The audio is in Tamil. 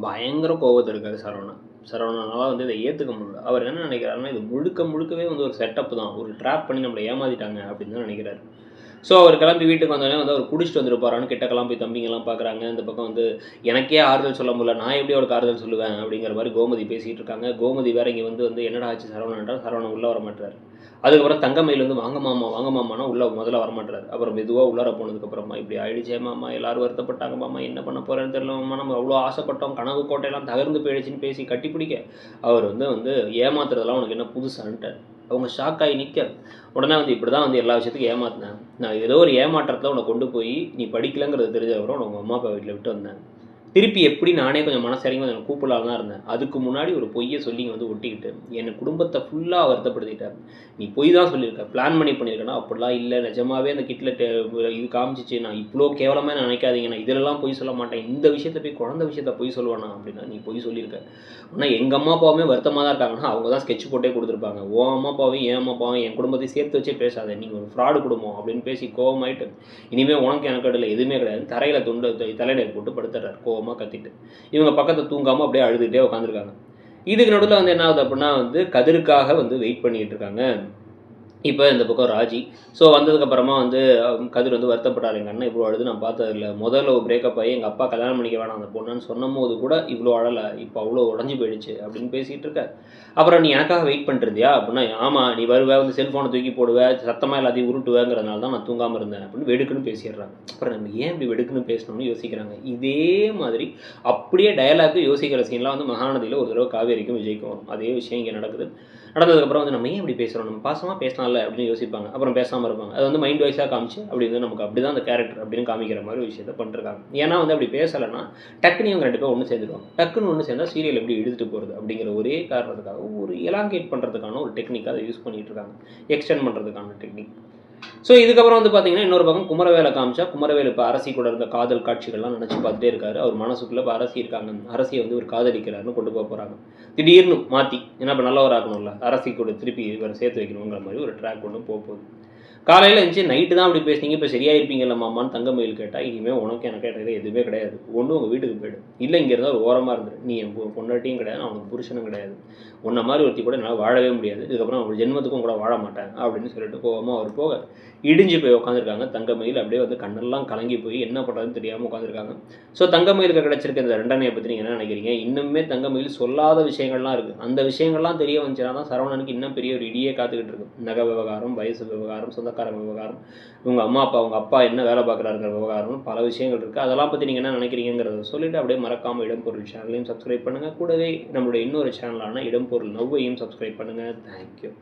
பயங்கர கோபத்தில் இருக்காரு சரவணா சரவணனால வந்து இதை ஏற்றுக்க முடியல. அவர் என்ன நினைக்கிறாருன்னா இது முழுக்க முழுக்கவே வந்து ஒரு செட்டப் தான். ஒரு ட்ராப் பண்ணி நம்மளை ஏமாத்திட்டாங்க அப்படின்னு தான் நினைக்கிறாரு. ஸோ அவர் கிளம்பி வீட்டுக்கு வந்தோடனே வந்து அவர் குடிச்சிட்டு வந்துருப்பாரான்னு கிட்டக்கெல்லாம் போய் தம்பிங்கெல்லாம் பார்க்குறாங்க இந்த பக்கம் வந்து எனக்கே ஆறுதல் சொல்ல முடியல. நான் எப்படி அவருக்கு ஆறுதல் சொல்லுவேன்? அப்படிங்கிற மாதிரி கோமதி பேசிகிட்டு இருக்காங்க. கோமதி வேற இங்கே வந்து வந்து என்னடா ஆச்சு சரவணன் என்றால் சரவணன் உள்ளே வர மாட்டார். அதுக்கப்புறம் தங்கமயில் வந்து வாங்க மாமா வாங்க மாமானா உள்ள முதல்ல வரமாட்டார் அப்புறம் மெதுவாக உள்ளார போனதுக்கப்புறமா இப்படி ஆயிடுச்சே மாமா எல்லாரும் வருத்தப்பட்டாங்க மாமா என்ன பண்ண போறேன்னு தெரியல மாமா நம்ம அவ்வளோ ஆசைப்பட்டோம் கனவு கோட்டையெல்லாம் தகர்ந்து போயிடுச்சுன்னு பேசி கட்டி பிடிக்க அவர் வந்து வந்து ஏமாத்துறதெல்லாம் உனக்கு என்ன புதுசான்ட்டார் அவங்க ஷாக் ஆகி நிற்க உடனே வந்து இப்படி தான் வந்து எல்லா விஷயத்துக்கும் ஏமாத்தினேன். நான் ஏதோ ஒரு ஏமாற்றத்தில் உன்னை கொண்டு போய் நீ படிக்கலங்கிறது தெரிஞ்சதுக்கப்புறம் உங்கள் அம்மா அப்பா வீட்டில் விட்டு வந்தேன். திருப்பி எப்படி நானே கொஞ்சம் மனசரிங்க கொஞ்சம் கூப்பிடலாம் தான் இருந்தேன். அதுக்கு முன்னாடி ஒரு பொய்யை சொல்லி வந்து ஒட்டிக்கிட்டு என் குடும்பத்தை ஃபுல்லாக வருத்தப்படுத்திட்டார். நீ பொய் தான் சொல்லியிருக்க பிளான் பண்ணி பண்ணியிருக்கேன்னா அப்படிலாம் இல்லை. நிஜமாவே அந்த கிட்டில் இது காமிச்சிச்சு. நான் இவ்வளோ கேவலமாக நினைக்காதீங்க. நான் இதிலெல்லாம் பொய் சொல்ல மாட்டேன். இந்த விஷயத்த போய் குழந்தை விஷயத்த பொய் சொல்லுவானா அப்படின்னா நீ பொய் சொல்லியிருக்க. ஆனால் எங்கள் அம்மா அப்பாவுமே வருத்தமாக தான் இருக்காங்கன்னா அவங்க தான் ஸ்கெட்ச் போட்டே கொடுத்துருப்பாங்க. ஓ அம்மா அப்பாவையும் என் அம்மா அப்பாவையும் என் குடும்பத்தையும் சேர்த்து வச்சே பேசாத. நீங்கள் ஒரு ஃப்ராடு குடும்பம் அப்படின்னு பேசி கோவமாயிட்டு இனிமேல் உனக்கு எனக்கு இடையில எதுவுமே கிடையாது. தரையில் துண்டு தலையில போட்டு படுத்துறாரு. கோபமாக கத்திட்டு. இவங்க பக்கத்தை தூங்காமல் அப்படியே அழுதுகிட்டே உட்காந்துருக்காங்க இதுக்கு நடுவில் வந்து என்ன ஆகுது அப்படின்னா வந்து கதிருக்காக வந்து வெயிட் பண்ணிட்டு இருக்காங்க. இப்போ இந்த பக்கம் ராஜி. ஸோ வந்ததுக்கப்புறமா வந்து கதிர் வந்து வருத்தப்பட்டார் எங்கள் அண்ணன் இவ்வளோ அழுது நான் பார்த்ததில்ல. முதல்ல ஒரு பிரேக்கப் ஆகி எங்கள் அப்பா கல்யாணம் பண்ணிக்க வேணாம். அந்த பொண்ணுன்னு சொன்னும் போது கூட இவ்வளோ அழலை. இப்போ அவ்வளோ உடஞ்சி போயிடுச்சு அப்படின்னு பேசிகிட்டு இருக்க. அப்புறம் நீ எனக்காக வெயிட் பண்ணிருந்தியா அப்படின்னா ஆமாம் நீ வருவ வந்து செல்ஃபோனை தூக்கி போடுவ சத்தமாக எல்லாத்தையும் உருட்டுவேங்கிறதுனால தான் நான் தூங்காமல் இருந்தேன் அப்படின்னு வெடுக்குன்னு பேசிடுறாங்க. அப்புறம் நம்ம ஏன் இப்படி வெடுக்குன்னு பேசணும்னு யோசிக்கிறாங்க. இதே மாதிரி அப்படியே டயலாக்கு யோசிக்கிற சீன்லாம் வந்து மகாநதியில் ஒரு தடவை காவேரிக்கும் விஜய்க்கும் வரும். அதே விஷயம் இங்கே நடக்குது. நடந்ததுக்கப்புறம் வந்து நம்ம ஏன் இப்படி பேசுகிறோம் நம்ம பாசமாக பேசலாம்ல அப்படின்னு யோசிப்பாங்க. அப்புறம் பேசாமல் இருப்பாங்க. அது வந்து மைண்ட் வைஸாக காமிச்சு அப்படி வந்து நமக்கு அப்படி தான் அந்த கேரக்டர் அப்படின்னு காமிக்கிற மாதிரி விஷயத்தை பண்ணிருக்காங்க ஏன்னா வந்து அப்படி பேசலைன்னா டக்குன்னு இவங்க ரெண்டு பேரும் ஒன்று சேர்ந்துருவாங்க. டக்குன்னு ஒன்று சேர்ந்தால் சீரியல் எப்படி எடுத்துகிட்டு போகிறது அப்படிங்கிற ஒரே காரணத்துக்காக ஒரு எலாங்கேட் பண்ணுறதுக்கான ஒரு டெக்னிக் அதை யூஸ் பண்ணிகிட்டு இருக்காங்க. எக்ஸ்டெண்ட் பண்ணுறதுக்கான டெக்னிக் ஸோ இதுக்கப்புறம் வந்து பார்த்தீங்கன்னா இன்னொரு பக்கம் குமரவேலை காமிச்சா குமரவேல் இப்போ அரசி கூட இருந்த காதல் காட்சிகள்லாம் நினச்சி பார்த்துட்டே இருக்காரு. அவர் மனசுக்குள்ளே இப்போ அரசி இருக்காங்க. அரசியை வந்து ஒரு காதலிக்கிறாருன்னு கொண்டு போக போகிறாங்க திடீர்னு மாற்றி ஏன்னா இப்போ நல்லவராக்கணும்ல அரசி கூட திருப்பி இவரை சேர்த்து வைக்கணுங்கிற மாதிரி ஒரு ட்ராக் ஒன்று போக போகுது. காலையில் இருந்துச்சு நைட்டு தான் அப்படி பேசுனீங்க இப்போ சரியாயிருப்பீங்கல்ல மாமான்னு தங்கமயில் கேட்டால் இனிமேல் உனக்கு எனக்கு கேட்டது எதுவுமே கிடையாது. ஒன்று உங்கள் வீட்டுக்கு போய்டும் இல்லை இங்கே இருந்தால் ஒரு ஓரமாக இருந்துரு. நீ என் பொண்ணாட்டியும் பொண்டாட்டியும் கிடையாது அவனுக்கு புருஷனும் கிடையாது. உன்ன மாதிரி ஒருத்தி கூட என்னால் வாழவே முடியாது. இதுக்கப்புறம் அவங்க ஜென்மத்துக்கும் கூட வாழ மாட்டேன் அப்படின்னு சொல்லிட்டு கோபமாக அவர் போக இடிஞ்சு போய் உட்காந்துருக்காங்க தங்கமயில் அப்படியே வந்து கண்ணெல்லாம் கலங்கி போய் என்ன பண்ணுறதுன்னு தெரியாமல் உட்காந்துருக்காங்க ஸோ தங்கமயிலுக்கு கிடச்சிருக்க இந்த ரெண்டனையை பற்றி நீங்கள் என்ன நினைக்கிறீங்க? இன்னுமே தங்கமயில் சொல்லாத விஷயங்கள்லாம் இருக்குது அந்த விஷயங்கள்லாம் தெரிய வந்துச்சுன்னா தான் சரவணனுக்கு இன்னும் பெரிய ஒரு இடியே காத்துக்கிட்டு இருக்கு நகை விவகாரம் வயசு விவகாரம் சொந்தக்காரங்க விவகாரம் இவங்க அம்மா அப்பா அவங்க அப்பா என்ன வேலை பார்க்குறாருங்கிற விவகாரம் பல விஷயங்கள் இருக்குது அதெல்லாம் பற்றி நீங்கள் என்ன நினைக்கிறீங்கிறத சொல்லிட்டு அப்படியே மறக்காமல் இடம்பொருள் சேனலையும் சப்ஸ்கிரைப் பண்ணுங்கள் கூடவே நம்மளுடைய இன்னொரு சேனலான இடம்பொருள் நவ்வையும் சப்ஸ்கிரைப் பண்ணுங்கள் தேங்க்யூ